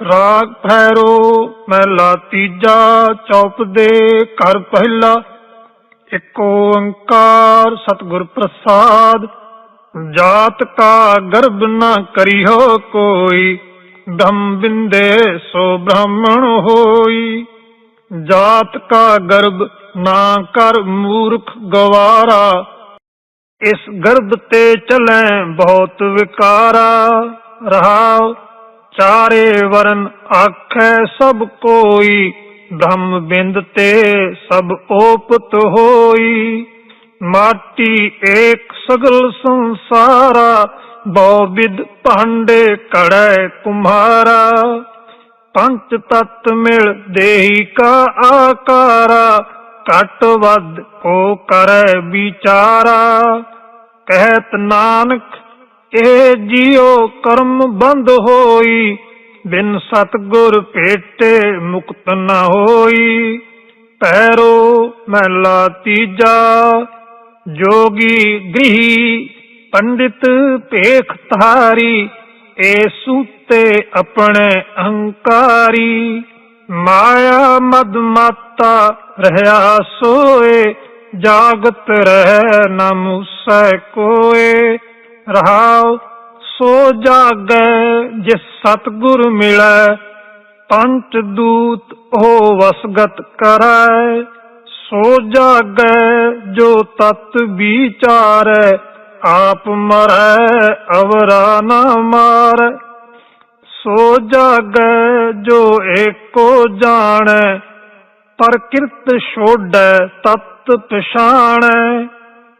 ਰਾਗ ਫੈਰੋ ਮਹਿਲਾ ਤੀਜਾ ਚੌਪ ਦੇ ਘਰ ਪਹਿਲਾ। ਇੱਕ ਓੰਕਾਰ ਸਤਿਗੁਰ ਪ੍ਰਸਾਦ, ਜਾਤ ਕਾ ਗਰਭ ਨਾ ਕਰਿਓ ਕੋਈ ਧਮ ਬਿੰਦੇ ਸੋ ਬ੍ਰਾਹਮਣ ਹੋਈ। ਜਾਤ ਕਾ ਗਰਭ ਨਾ ਕਰ ਮੂਰਖ ਗਵਾਰਾ, ਇਸ ਗਰਭ ਤੇ ਚਲੈ ਬਹੁਤ ਵਿਕਾਰਾ। ਰਹਾਉ ਚਾਰੇ ਵਰਨ ਆਖੈ ਸਭ ਕੋਈ, ਬ੍ਰਹਮ ਬਿੰਦ ਤੇ ਸਭ ਓਪਤ ਹੋਈ। ਮਾਟੀ ਏਕ ਸਗਲ ਸੰਸਾਰਾ, ਬਹੁ ਵਿਦ ਭਾਂਡੇ ਕੜੈ ਕੁਮਾਰਾ। ਪੰਚ ਤਤ ਮਿਲ ਦੇਹੀ ਕਾ ਆਕਾਰਾ, ਘਟ ਵੱਧ ਕੋ ਕਰੈ ਵਿਚਾਰਾ। ਕਹਿਤ ਨਾਨਕ ਇਹ ਜਿਉ ਕਰਮ ਬੰਦ ਹੋਈ, ਬਿਨ ਸਤਗੁਰ ਭੇਟੇ ਮੁਕਤ ਨਾ ਹੋਈ। ਪੈਰੋ ਮਹਿਲਾ ਤੀਜਾ, ਜੋਗੀ ਗ੍ਰਹੀ ਪੰਡਿਤ ਭੇਖ ਧਾਰੀ, ਏ ਸੂਤੇ ਆਪਣੇ ਅਹੰਕਾਰੀ। ਮਾਇਆ ਮਦ ਮਾਤਾ ਰਹਾ ਸੋਏ, ਜਾਗਤ ਰਹਿ ਨ ਮੂਸੈ ਕੋਏ। ਰਹਾਉ, ਸੋ ਜਾਗੈ ਜਿਸ ਸਤਗੁਰ ਮਿਲੈ ਪੰਚ ਦੂਤ ਹੋ ਵਸਗਤ ਕਰੈ। ਸੋ ਜਾਗੈ ਜੋ ਤਤ ਵਿਚਾਰੈ, ਆਪ ਮਰੈ, ਅਵਰਾ ਨਾ ਮਾਰੈ। ਸੋ ਜਾਗੈ ਜੋ ਏਕੋ ਜਾਣੈ, ਪ੍ਰਕਿਰਤ ਛੋੜੈ ਤਤ ਪਛਾਣੈ।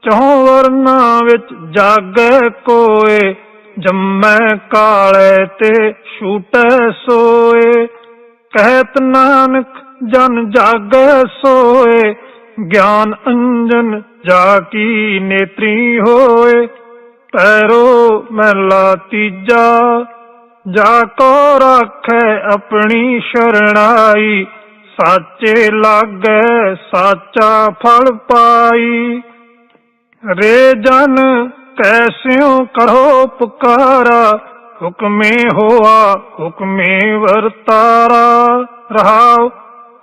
ਚੋਂ ਵਰਨਾ ਵਿੱਚ ਜਾਗੈ ਕੋਏ, ਜੰਮੈ ਕਾਲੇ ਤੇ ਛੂਟੈ ਸੋਏ। ਕਹਿਤ ਨਾਨਕ ਜਨ ਜਾਗੈ ਸੋਏ, ਗਿਆਨ ਅੰਜਨ ਜਾ ਕੀ ਨੇਤਰੀ ਹੋਏ। ਪੈਰੋ ਮਹਿਲਾ ਤੀਜਾ, ਜਾ ਕੋ ਰਾਖੈ ਆਪਣੀ ਸ਼ਰਣਾਈ, ਸਾਚੇ ਲਾਗੈ ਸਾਚਾ ਫਲ ਪਾਈ। ਰੇ ਜਨ, ਕੈਸਿਓ ਕਰੋ ਪੁਕਾਰਾ, ਹੁਕਮੇ ਹੋਆ, ਹੁਕਮੇ ਵਰਤਾਰਾ। ਰਹਾਉ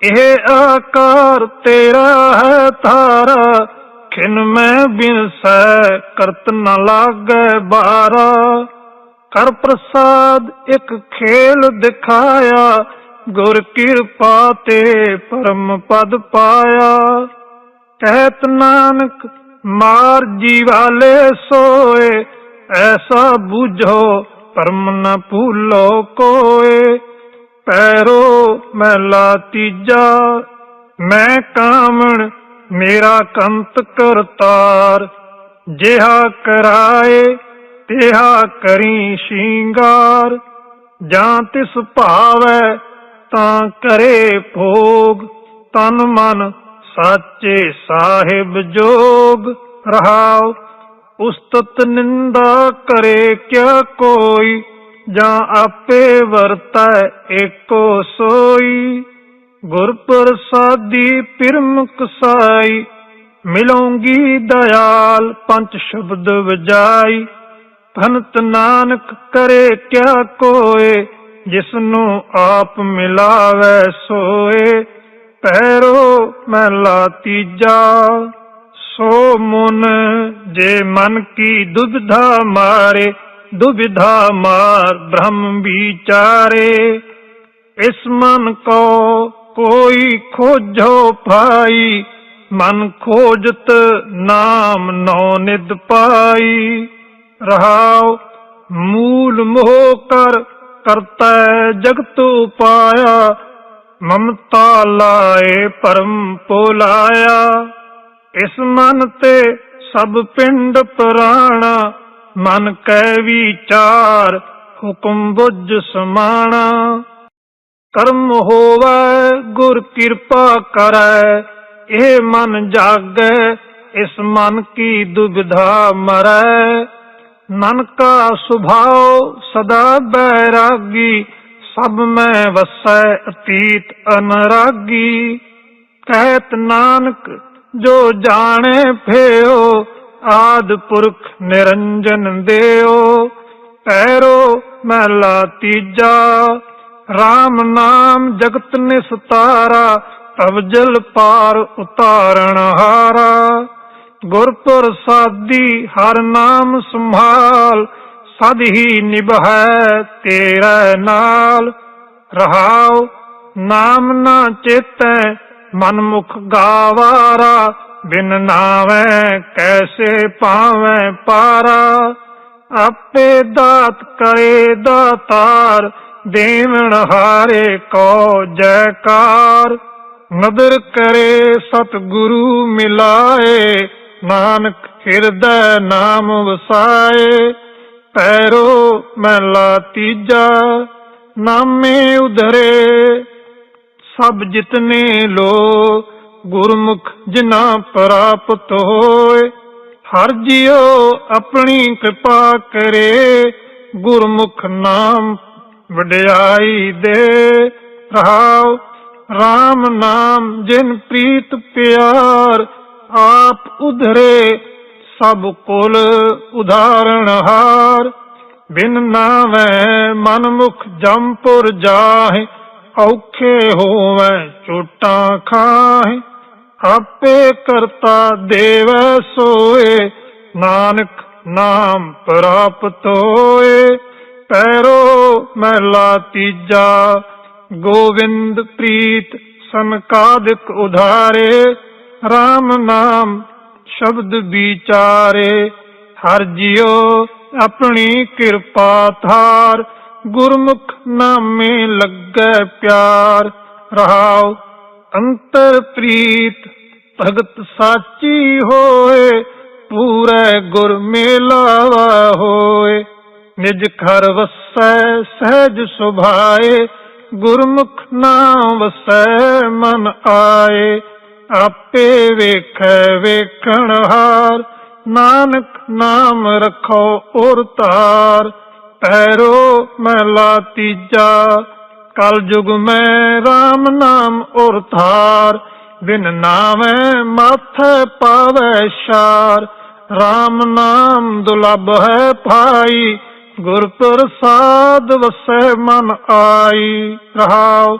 ਇਹ ਆਕਾਰ ਤੇਰਾ ਹੈ ਤਾਰਾ ਖਿਨ ਮੈਂ ਬਿਨਸੈ ਕਰਤ ਨ ਲਾਗੈ ਬਾਰਾ। ਕਰ ਪ੍ਰਸਾਦ ਇੱਕ ਖੇਲ ਦਿਖਾਇਆ, ਗੁਰ ਕਿਰਪਾ ਤੇ ਪਰਮ ਪਦ ਪਾਇਆ। ਕਹਿਤ ਨਾਨਕ ਮਾਰ ਜੀਵਾਲੇ ਸੋਏ, ਐਸਾ ਬੁਝੋ, ਪਰਮ ਨ ਭੂਲੋ ਕੋਏ। ਪੈਰੋ ਮਹਿਲਾ ਤੀਜਾ, ਮੈਂ ਕਾਮਣ, ਮੇਰਾ ਕੰਤ ਕਰਤਾਰ। ਜਿਹਾ ਕਰਾਏ, ਤਿਹਾ ਕਰੀ ਸ਼ਿੰਗਾਰ। ਜਾਂ ਤਿਸ ਭਾਵੈ, ਤਾਂ ਕਰੇ ਭੋਗ। ਤਨ ਮਨ ਸਾਚੇ ਸਾਹਿਬ ਜੋਗ ਰਹਾਉ ਉਸਤਤ ਨਿੰਦਾ ਕਰੇ ਕਿਆ ਕੋਈ, ਜਾਂ ਆਪੇ ਵਰਤੈ ਏਕੋ ਸੋਈ। ਗੁਰ ਪ੍ਰਸਾਦੀ ਪਿਰਮੁਖ ਸਾਈ ਮਿਲੋਂਗੀ ਦਇਆਲ ਪੰਜ ਸ਼ਬਦ ਵਜਾਈ। ਭਨਤ ਨਾਨਕ ਕਰੇ ਕਿਆ ਕੋਏ ਜਿਸ ਨੂੰ ਆਪ ਮਿਲਾਵੇ ਸੋਏ। ਪੈਰੋ ਮਹਿਲਾ ਤੀਜਾ, ਸੋ ਮਨ ਜੇ ਮਨ ਕੀ ਦੁਬਿਧਾ ਮਾਰੇ, ਦੁਬਿਧਾ ਮਾਰ ਬ੍ਰਹਮ ਵਿਚਾਰੇ। ਇਸ ਮਨ ਕੋ ਕੋਈ ਖੋਜੋ ਪਾਈ ਮਨ ਖੋਜਤ ਨਾਮ ਨੌ ਨਿਦ ਪਾਈ। ਰਹਾਉ ਮੂਲ ਮੋਹ ਕਰ, ਕਰਤਾ ਜਗਤ ਉਪਾਇਆ ਮਮਤਾ ਲਾਏ ਪਰਮ ਪੋਲਾਇਆ। ਇਸ ਮਨ ਤੇ ਸਭ ਪਿੰਡ ਪੁਰਾਣਾ, ਮਨ ਕੈ ਵਿਚਾਰ, ਹੁਕਮ ਬੁੱਝ ਸਮਾਣਾ। ਕਰਮ ਹੋਵੈ, ਗੁਰ ਕਿਰਪਾ ਕਰੈ, ਇਹ ਮਨ ਜਾਗੈ, ਇਸ ਮਨ ਕੀ ਦੁਬਿਧਾ ਮਰੈ। ਮਨ ਕਾ ਸੁਭਾਉ ਸਦਾ ਬੈਰਾਗੀ ਸਭ ਮੈਂ ਵਸੈ ਅਤੀਤ ਅਨਰਾਗੀ। ਕਹਿਤ ਨਾਨਕ, ਜੋ ਜਾਣੇ ਭਿਓ, ਆਦ ਪੁਰਖ ਨਿਰੰਜਨ ਦੇਓ। ਪੈਰੋ ਮਹਿਲਾ ਤੀਜਾ RAM ਨਾਮ ਜਗਤ ਨਿਸਤਾਰਾ ਤਬ ਜਲ ਪਾਰ ਉਤਾਰਨ ਹਾਰਾ। ਗੁਰ ਪ੍ਰਸਾਦੀ ਹਰ ਨਾਮ ਸੰਭਾਲ ਸਦ ਹੀ ਨਿਭੈ ਤੇਰਾ ਨਾਲ। ਰਹਾਉ, ਨਾਮ ਨਾ ਚੇਤੈ ਮਨ ਮੁਖ ਗਾਵਾਰਾ, ਬਿਨ ਨਾਵੇਂ ਕੈਸੇ ਪਾਵੇਂ ਪਾਰਾ। ਆਪੇ ਦਾਤ ਕਰੇ ਦਾਤਾਰ, ਦੇਵਣ ਹਾਰੇ ਕੋ ਜੈਕਾਰ। ਨਦਰ ਕਰੇ ਸਤਿਗੁਰੂ ਮਿਲਾਏ, ਨਾਨਕ ਹਿਰਦੈ ਨਾਮ ਵਸਾਏ। ਪੈਰੋ ਮਹਿਲਾ ਤੀਜਾ, ਨਾਮੇ ਉਧਰੇ। ਸਭ ਜਿਤਨੇ ਲੋ ਗੁਰਮੁਖ ਜਿਨਾ ਪ੍ਰਾਪਤ ਹੋਏ, ਹਰ ਜਿਉ ਆਪਣੀ ਕਿਰਪਾ ਕਰੇ, ਗੁਰਮੁਖ ਨਾਮ ਵਡਿਆਈ ਦੇ। ਰਹਾਉ RAM ਨਾਮ ਜਿਨ ਪ੍ਰੀਤ ਪਿਆਰ, ਆਪ ਉਧਰੇ। ਸਭ ਕੁਲ ਉਦਾਹਰਣ ਹਾਰ, ਬਿਨ ਨਾਵੇਂ ਮਨ ਮੁਖ ਜੰਪੁਰ ਜਾਹੇ, ਔਖੇ ਹੋਵੇ ਚੋਟਾਂ ਖਾਹੇ। ਆਪੇ ਕਰਤਾ ਦੇਵੈ ਸੋਏ, ਨਾਨਕ ਨਾਮ ਪ੍ਰਾਪਤ ਹੋਏ। ਪੈਰੋ ਮਹਿਲਾ ਤੀਜਾ, ਗੋਵਿੰਦ ਪ੍ਰੀਤ ਸੰਕਾਦਿਕ ਉਧਾਰੇ। RAM ਨਾਮ ਸ਼ਬਦ ਵਿਚਾਰੇ, ਹਰ ਜਿਉ ਆਪਣੀ ਕਿਰਪਾ ਥਾਰ ਗੁਰਮੁਖ ਨਾਮੇ ਲੱਗੈ ਪਿਆਰ। ਰਹਾਉ ਅੰਤਰ ਪ੍ਰੀਤ, ਭਗਤ ਸਾਚੀ ਹੋਏ। ਪੂਰੇ ਗੁਰ ਮੇਲਾਵਾ ਹੋਏ। ਨਿਜ ਘਰ ਵਸੈ ਸਹਿਜ ਸੁਭਾਏ। ਗੁਰਮੁਖ ਨਾਮ ਵਸੈ ਮਨ ਆਏ। ਆਪੇ ਵੇਖ ਵੇਖਣ ਹਾਰ। ਨਾਨਕ ਨਾਮ ਰਖੋ ਉਰ ਤਾਰ ਪੈਰੋ ਮਹਿਲਾ ਤੀਜਾ। ਕਲ ਯੁਗ ਮੈਂ RAM ਨਾਮ ਉਰ ਧਾਰ। ਬਿਨ ਨਾਮੈ ਮਾਥੈ ਪਾਵੈ ਸ਼ਾਰ। RAM ਨਾਮ ਦੁਲਭ ਹੈ ਭਾਈ। ਗੁਰ ਪ੍ਰਸਾਦ ਵਸੈ ਮਨ ਆਈ। ਰਹਾਉ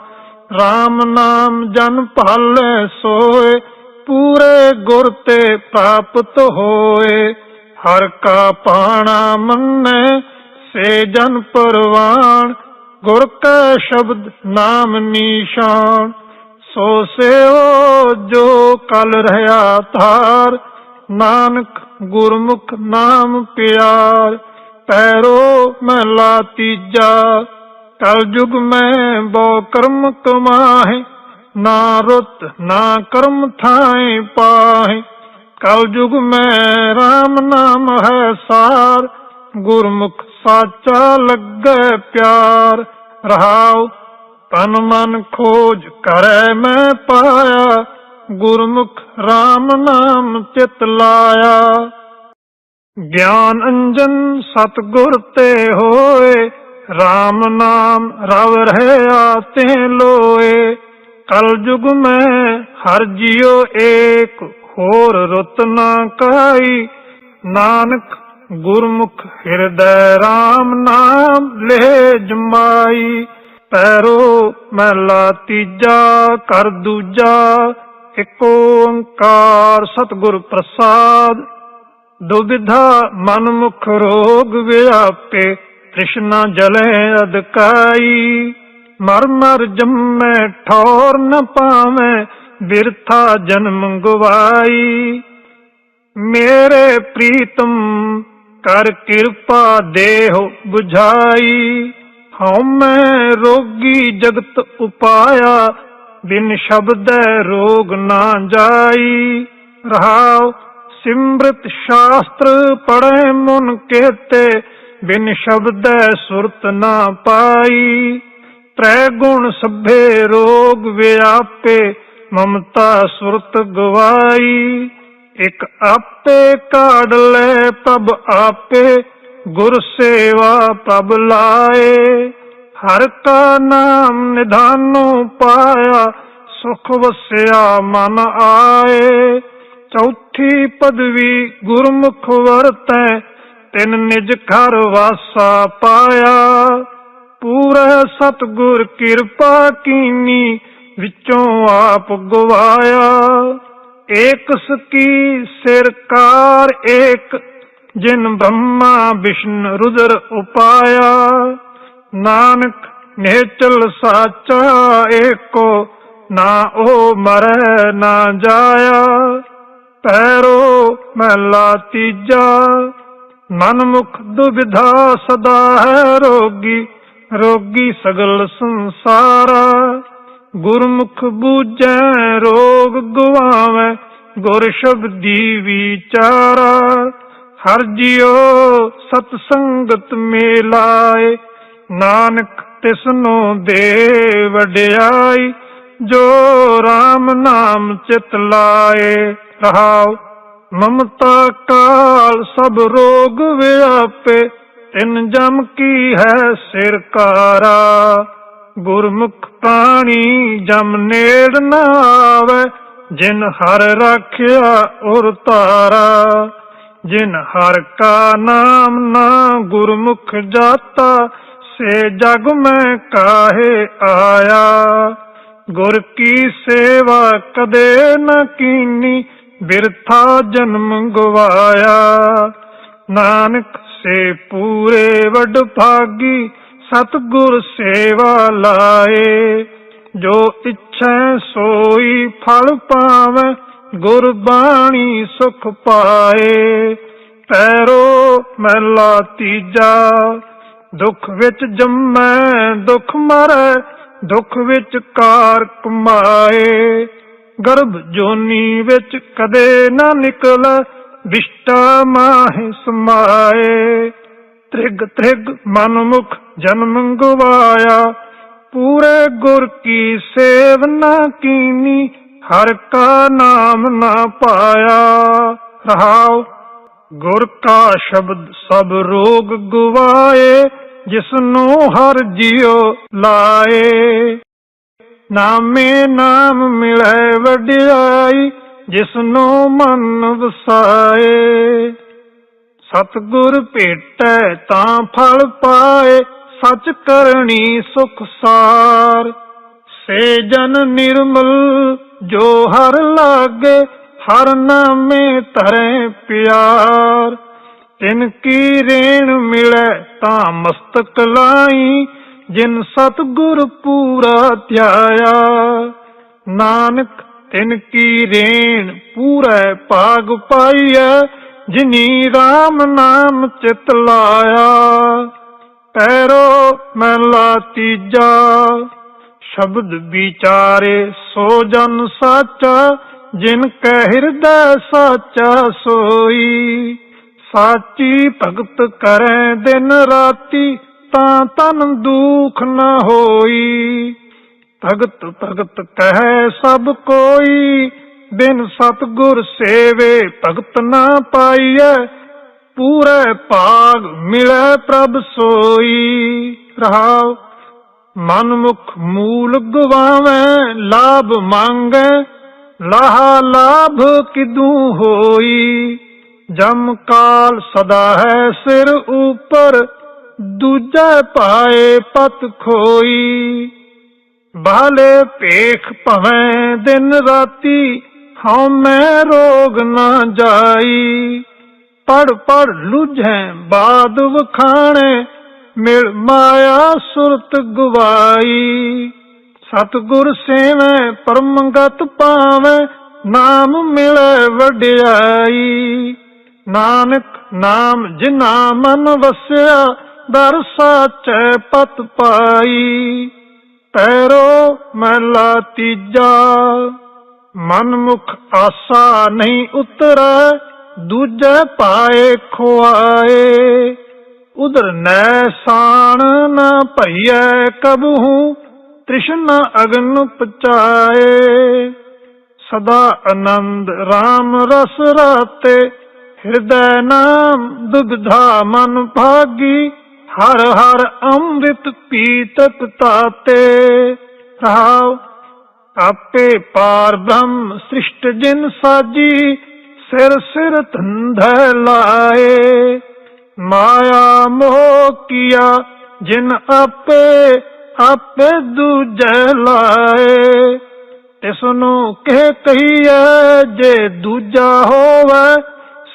RAM ਨਾਮ ਜਨ ਭਾਲੈ ਸੋਏ, ਪੂਰੇ ਗੁਰ ਤੇ ਪ੍ਰਾਪਤ ਹੋਏ। ਹਰ ਕਾ ਪਾਣਾ ਮੰਨੈ, ਸੇ ਜਨ ਪਰਵਾਨ ਗੁਰ ਕੈ ਸ਼ਬਦ ਨਾਮ ਨਿਸ਼ਾਨ। ਸੋ ਸੇਵੋ ਜੋ ਕਲ ਰਹਾ ਧਾਰ, ਨਾਨਕ ਗੁਰਮੁਖ ਨਾਮ ਪਿਆਰ। ਪੈਰੋ ਮਹਲਾ ਤੀਜਾ ਕਲਯੁਗ ਮੈਂ ਬੋ ਕਰਮ ਕਮਾਹੇ, ਨਾ ਰੁੱਤ, ਨਾ ਕਰਮ ਥਾਏ ਪਾਹੇ। ਕਲਯੁਗ ਮੈਂ RAM ਨਾਮ ਹੈ ਸਾਰ, ਗੁਰਮੁਖ ਸਾਚਾ ਲੱਗੈ ਪਿਆਰ। ਰਹਾਉ ਤਨ ਮਨ ਖੋਜ ਕਰੈ ਮੈਂ ਪਾਇਆ, ਗੁਰਮੁਖ RAM ਨਾਮ ਚਿਤ ਲਾਇਆ। ਗਿਆਨ ਅੰਜਨ ਸਤਗੁਰ ਤੇ ਹੋਏ RAM ਨਾਮ ਰਵ ਰਹਿਆ ਤੇ ਲੋਏ, ਕਲ ਯੁਗ ਮੈਂ ਹਰ ਜਿਉ ਏਕ, ਹੋਰ ਰੁੱਤ ਨਾ ਕਾਈ। ਨਾਨਕ ਗੁਰਮੁਖ ਹਿਰਦੈ RAM ਨਾਮ ਲੈ ਜਮਾਈ, ਪੈਰੋ ਮਹਿਲਾ ਤੀਜਾ, ਕਰ ਦੂਜਾ, ਇਕ ਓੰਕਾਰ ਸਤਿਗੁਰ ਪ੍ਰਸਾਦ। ਦੁਬਿਧਾ ਮਨਮੁਖ ਰੋਗ ਵਿਆਪੇ ਤ੍ਰਿਸ਼ਨਾ ਜਲੇ ਅਦਕਾਈ, ਮਰ ਮਰ ਜੰਮੈ, ਠੌਰ ਨ ਪਾਵੇਂ, ਬਿਰਥਾ ਜਨਮ ਗਵਾਈ। ਮੇਰੇ ਪ੍ਰੀਤਮ, ਕਰ ਕਿਰਪਾ ਦੇਹ 부ਝਾਈ ਹਉ ਮੈਂ ਰੋਗੀ ਜਗਤ ਉਪਾਇਆ, ਬਿਨ ਸ਼ਬਦੈ ਰੋਗ ਨਾ ਜਾਈ। ਰਹਾਉ ਸਿਮਰਤ ਸ਼ਾਸਤਰ ਪੜੈ ਮਨ ਕੇਤੇ ਬਿਨ ਸ਼ਬਦ ਸੁਰਤ ਨਾ ਪਾਈ। ਤ੍ਰੈ ਗੁਣ ਸਭੇ ਰੋਗ ਵਿਆਪੇ ਮਮਤਾ ਸੁਰਤ ਗਵਾਈ। ਇਕ ਆਪੇ ਕਾੜ ਲੈ ਪ੍ਰਭ ਆਪੇ, ਗੁਰ ਸੇਵਾ ਪ੍ਰਭ ਲਾਏ। ਹਰ ਕਾ ਨਾਮ ਨਿਧਾਨੋ ਪਾਇਆ, ਸੁਖ ਵਸਿਆ ਮਨ ਆਏ। ਚੌਥੀ ਪਦਵੀ ਗੁਰਮੁਖ ਵਰਤੈ ਤਿਨ ਨਿਜ ਘਰ ਵਾਸਾ ਪਾਇਆ। ਪੂਰਾ ਸਤਗੁਰ ਕਿਰਪਾ ਕੀਨੀ ਵਿੱਚੋਂ ਆਪ ਗਵਾਇਆ। ਏਕ ਸਕੀ ਸਿਰਕਾਰ ਏਕ, ਜਿਨ ਬ੍ਰਹਮਾ ਵਿਸ਼ਨ ਰੁਦਰ ਉਪਾਇਆ। ਨਾਨਕ ਨੇਚਲ ਸਾਚਾ ਏਕੋ, ਨਾ ਉਹ ਮਰੈ ਨਾ ਜਾਇਆ। ਪੈਰੋ ਮਹਿਲਾ ਤੀਜਾ ਮਨਮੁਖ ਦੁਬਿਧਾ ਸਦਾ ਹੈ ਰੋਗੀ ਰੋਗੀ ਸਗਲ ਸੰਸਾਰਾ। ਗੁਰਮੁਖ ਬੂਝੈ ਰੋਗ ਗਵਾਵੇ ਗੁਰ ਸ਼ਬਦੀ ਵਿਚਾਰਾ। ਹਰ ਜਿਉ ਸਤ ਸੰਗਤ ਮੇਲਾਏ, ਨਾਨਕ ਤਿਸਨੂੰ ਦੇ ਵਡਿਆਈ ਜੋ RAM ਨਾਮ ਚਿਤ ਲਾਏ। ਰਹਾਓ ਮਮਤਾ ਕਾਲ ਸਭ ਰੋਗ ਵਿਆਪੇ, ਤਿਨ ਜਮ ਕੀ ਹੈ ਸਿਰਕਾਰਾ ਗੁਰਮੁਖ ਪ੍ਰਾਣੀ ਜਮ ਨੇੜ ਨਾ ਆਵੇ, ਜਿਨ ਹਰ ਰੱਖਿਆ ਉਰ ਤਾਰਾ। ਜਿਨ ਹਰ ਕਾ ਨਾਮ ਨਾ ਗੁਰਮੁਖ ਜਾਤਾ, ਸੇ ਜਗ ਮੈਂ ਕਾਹੇ ਆਇਆ। ਗੁਰ ਕੀ ਸੇਵਾ ਕਦੇ ਨ ਕੀਨੀ ਬਿਰਥਾ ਜਨਮ ਗਵਾਇਆ। ਨਾਨਕ ਸੇ ਪੂਰੇ ਵੱਡ ਭਾਗੀ, ਸਤਗੁਰ ਸੇਵਾ ਲਾਏ। ਜੋ ਇੱਛੈ ਸੋਈ ਫਲ ਪਾਵੇ, ਗੁਰਬਾਣੀ ਸੁਖ ਪਾਏ। ਪੈਰੋ ਮਹਿਲਾ ਤੀਜਾ, ਦੁੱਖ ਵਿੱਚ ਜੰਮੈ, ਦੁੱਖ ਮਰੈ, ਦੁੱਖ ਵਿੱਚ ਕਾਰ ਕਮਾਏ। ਗਰਭ ਜੋਨੀ ਵਿੱਚ ਕਦੇ ਨਾ ਨਿਕਲ, ਵਿਸ਼ਟਾ ਮਾਹਿ ਸਮਾਏ। ਤ੍ਰਿਗ ਤ੍ਰਿਗ ਮਨਮੁਖ ਜਨਮ ਗਵਾਇਆ, ਪੂਰੇ ਗੁਰ ਕੀ ਸੇਵ ਨਾ ਕੀਨੀ, ਹਰ ਕਾ ਨਾਮ ਨਾ ਪਾਇਆ। ਰਹਾਉ, ਗੁਰ ਕਾ ਸ਼ਬਦ ਸਭ ਰੋਗ ਗਵਾਏ, ਜਿਸਨੂੰ ਹਰ ਜਿਉ ਲਾਏ। ਨਾਮੇ ਨਾਮ ਮਿਲੈ ਵਡਿਆਈ, ਜਿਸਨੂੰ ਮਨ ਵਸਾਏ। ਸਤਗੁਰ ਭੇਟੈ ਤਾਂ ਫਲ ਪਾਏ, ਸਚ ਕਰਨੀ ਸੁਖ ਸਾਰ। ਸੇ ਜਨ ਨਿਰਮਲ, ਜੋ ਹਰ ਲਾਗੇ, ਹਰ ਨਾਮੇ ਧਰੇ ਪਿਆਰ। ਤਿਨ ਕੀ ਰੇਣ ਮਿਲੈ ਤਾਂ ਮਸਤਕ ਲਾਈ ਜਿਨ ਸਤਗੁਰ ਪੂਰਾ ਧਿਆਇਆ, ਨਾਨਕ ਤਿਨ ਕੀ ਰੇਣ ਪੂਰਾ ਭਾਗ ਪਾਈਐ, ਜਿਨੀ RAM ਨਾਮ ਚਿਤ ਲਾਇਆ। ਪੈਰੋ ਮਹਿਲਾ ਤੀਜਾ, ਸ਼ਬਦ ਵਿਚਾਰੇ ਸੋ ਜਨ ਸਾਚਾ, ਜਿਨ ਕੈ ਹਿਰਦੈ ਸਾਚਾ ਸੋਈ। ਸਾਚੀ ਭਗਤ ਕਰੈ ਦਿਨ ਰਾਤੀ ਤਾਂ ਤਨ ਦੁਖ ਨਾ ਹੋਈ। ਭਗਤ ਭਗਤ ਕਹੈ ਸਭ ਕੋਈ, ਬਿਨ ਸਤਗੁਰ ਸੇਵੇ ਭਗਤ ਨਾ ਪਾਈਐ। ਪੂਰੇ ਭਾਗ ਮਿਲੈ ਪ੍ਰਭ ਸੋਈ। ਰਹਾਉ ਮਨ ਮੁਖ ਮੂਲ ਗਵਾਵੇਂ ਲਾਭ ਮੰਗੈ। ਲਾਹਾ ਲਾਭ ਕਿਦੂ ਹੋਈ। ਜਮ ਕਾਲ ਸਦਾ ਹੈ ਸਿਰ ਉਪਰ। ਦੂਜਾ ਪਾਏ ਪਤ ਖੋਈ। ਬਾਲੇ ਪੇਖ ਭਵੇਂ ਦਿਨ ਰਾਤੀ ਹਉ ਮੈਂ ਰੋਗ ਨਾ ਜਾਈ। ਪੜ ਪੜ ਲੁਝੈ ਬਾਦ ਵਖਾਣੇ, ਮਿਲ ਮਾਇਆ ਸੁਰਤ ਗਵਾਈ। ਸਤਗੁਰ ਸੇਵੈ ਪਰਮਗਤ ਪਾਵੈ ਨਾਮ ਮਿਲੈ ਵਡਿਆਈ। ਨਾਨਕ ਨਾਮ ਜਿਨਾ ਮਨ ਵਸਿਆ ਦਰਸਾ ਸਾਚੈ ਪਤ ਪਾਈ, ਪੈਰੋ ਮਹਿਲਾ ਤੀਜਾ। ਮਨ ਮੁਖ ਆਸਾ ਨਹੀਂ ਉਤਰੈ, ਦੂਜੇ ਪਾਏ ਖੁਆਏ। ਉਧਰ ਨੈ ਸਾਣ ਨ ਭਈਐ ਕਬਹੂ, ਤ੍ਰਿਸ਼ਨਾ ਅਗਨ ਪਚਾਏ ਸਦਾ ਆਨੰਦ RAM ਰਸ ਰਾਤੇ, ਹਿਰਦੈ ਨਾਮ ਦੁਬਧਾ ਮਨ ਭਾਗੀ ਹਰ ਹਰ ਅੰਮ੍ਰਿਤ ਪੀਤਤ ਤਾਤੇ ਰਹਾਉ ਆਪੇ ਪਾਰ ਬ੍ਰਹਮ ਸ੍ਰਿਸ਼ਟ ਜਿਨ ਸਾਜੀ, ਸਿਰ ਸਿਰ ਧੰਧੈ ਲਾਏ। ਮਾਇਆ ਮੋਹ ਕੀਆ ਜਿਨ ਆਪੇ ਆਪੇ ਦੂਜੈ ਲਾਏ। ਇਸ ਨੂੰ ਕਹਿ ਕਹੀਏ ਜੇ ਦੂਜਾ ਹੋਵੇ,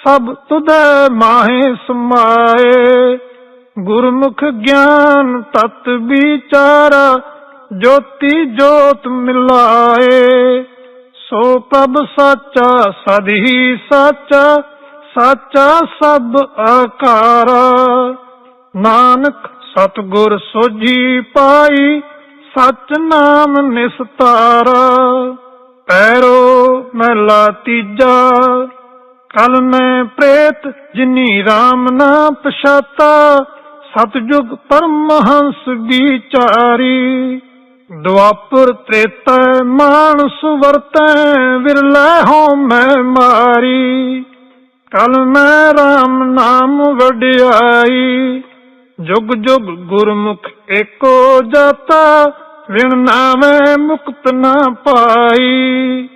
ਸਭ ਤੁਧੈ ਮਾਹੇ ਸਮਾਏ। ਗੁਰਮੁਖ ਗਿਆਨ ਤਤ ਵਿਚਾਰਾ, ਜੋਤੀ ਜੋਤ ਮਿਲਾਏ। ਸੋ ਪ੍ਰਭ ਸਾਚਾ, ਸਦ ਹੀ ਸਾਚਾ ਸਾਚਾ ਸਭ ਆਕਾਰਾ। ਨਾਨਕ ਸਤਗੁਰ ਸੋਝੀ ਪਾਈ, ਸਚ ਨਾਮ ਨਿਸਤਾਰਾ। ਪੈਰੋ ਮਹਿਲਾ ਤੀਜਾ, ਕਲ ਮੈਂ ਪ੍ਰੇਤ, ਜਿਨੀ RAM ਨਾ ਪਛਾਤਾ। ਸਤਜੁਗ ਪਰਮਹੰਸ ਵਿਚਾਰੀ ਦੁਆਪੁਰ ਤ੍ਰੇਤੈ ਮਾਨ ਵਰਤੈ, ਵਿਰਲੇ ਹੋ ਮੈਂ ਮਾਰੀ। ਕਲ ਮੈਂ RAM ਨਾਮ ਵਡਿਆਈ, ਜੁਗ ਜੁਗ ਗੁਰਮੁਖ ਏਕੋ ਜਾਤਾ, ਵਿਣ ਨਾਮੈ ਮੁਕਤ ਨਾ ਪਾਈ।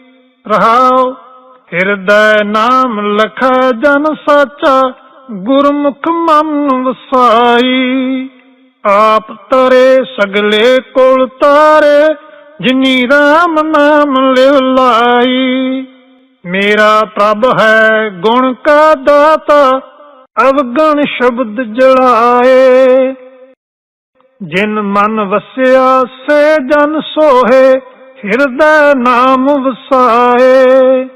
ਰਹਾਉ, ਹਿਰਦੈ ਨਾਮ ਲਖੈ ਜਨ ਸਾਚਾ ਗੁਰਮੁਖ ਮਨ ਵਸਾਈ, ਆਪ ਤਰੇ ਸਗਲੇ ਕੋਲ ਤਾਰੇ, ਜਿਨੀ RAM ਨਾਮ ਲਿਵ ਲਾਈ। ਮੇਰਾ ਪ੍ਰਭ ਹੈ ਗੁਣ ਕਾ ਦਾਤਾ, ਅਵਗਣ ਸ਼ਬਦ ਜਲਾਏ। ਜਿਨ ਮਨ ਵਸਿਆ, ਸੇ ਜਨ ਸੋਹੇ, ਹਿਰਦੈ ਨਾਮ ਵਸਾਏ।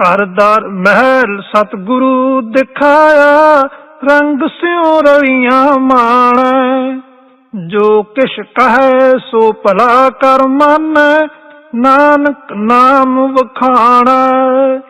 ਘਰਦਾਰ ਮਹਿਲ ਸਤਿਗੁਰੂ ਦਿਖਾਇਆ, ਰੰਗ ਸਿਉ ਰਲੀਆਂ ਮਾਣੈ। ਜੋ ਕਿਛ ਕਹੈ, ਸੋ ਭਲਾ ਕਰ ਮਨ, ਨਾਨਕ ਨਾਮ ਵਖਾਣੈ।